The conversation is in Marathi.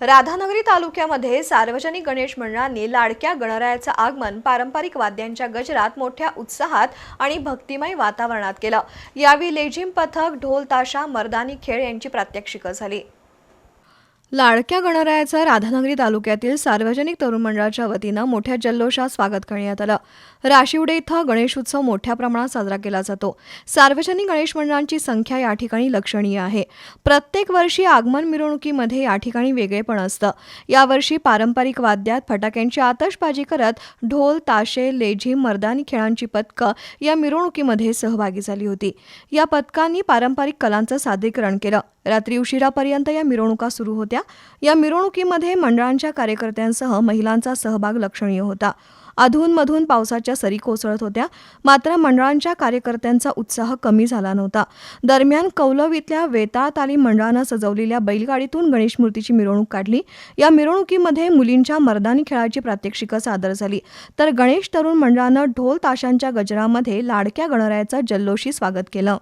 राधानगरी तालुक्यामध्ये सार्वजनिक गणेश मंडळांनी लाडक्या गणरायाचं आगमन पारंपरिक वाद्यांच्या गजरात मोठ्या उत्साहात आणि भक्तिमय वातावरणात केलं. यावेळी लेझिम पथक ढोल ताशा मर्दानी खेळ यांची प्रात्यक्षिकं झाली. लाडक्या गणरायाचं राधानगरी तालुक्यातील सार्वजनिक तरुण मंडळाच्या वतीनं मोठ्या जल्लोषात स्वागत करण्यात आलं. राशिवडे इथं गणेशोत्सव मोठ्या प्रमाणात साजरा केला जातो. सार्वजनिक गणेश मंडळांची संख्या या ठिकाणी लक्षणीय आहे. प्रत्येक वर्षी आगमन मिरवणुकीमध्ये या ठिकाणी वेगळेपण असतं. यावर्षी पारंपरिक वाद्यात फटाक्यांची आतषबाजी करत ढोल ताशे लेझी मर्दानी खेळांची पथकं या मिरवणुकीमध्ये सहभागी झाली होती. या पथकांनी पारंपरिक कलांचं सादरीकरण केलं. रात्री उशिरापर्यंत या मिरवणुका सुरू होत्या. या मिरवणुकीमध्ये मंडळांच्या कार्यकर्त्यांसह महिलांचा सहभाग लक्षणीय होता. अधूनमधून पावसाच्या सरी कोसळत होत्या. मात्र मंडळांच्या कार्यकर्त्यांचा उत्साह कमी झाला नव्हता. दरम्यान कौलव इथल्या वेताळ तालीम मंडळानं सजवलेल्या बैलगाडीतून गणेश मूर्तीची मिरवणूक काढली. या मिरवणुकीमध्ये मुलींच्या मर्दानी खेळाची प्रात्यक्षिकं सादर झाली. तर गणेश तरुण मंडळानं ढोल ताशांच्या गजरामध्ये लाडक्या गणरायाचं जल्लोषी स्वागत केलं.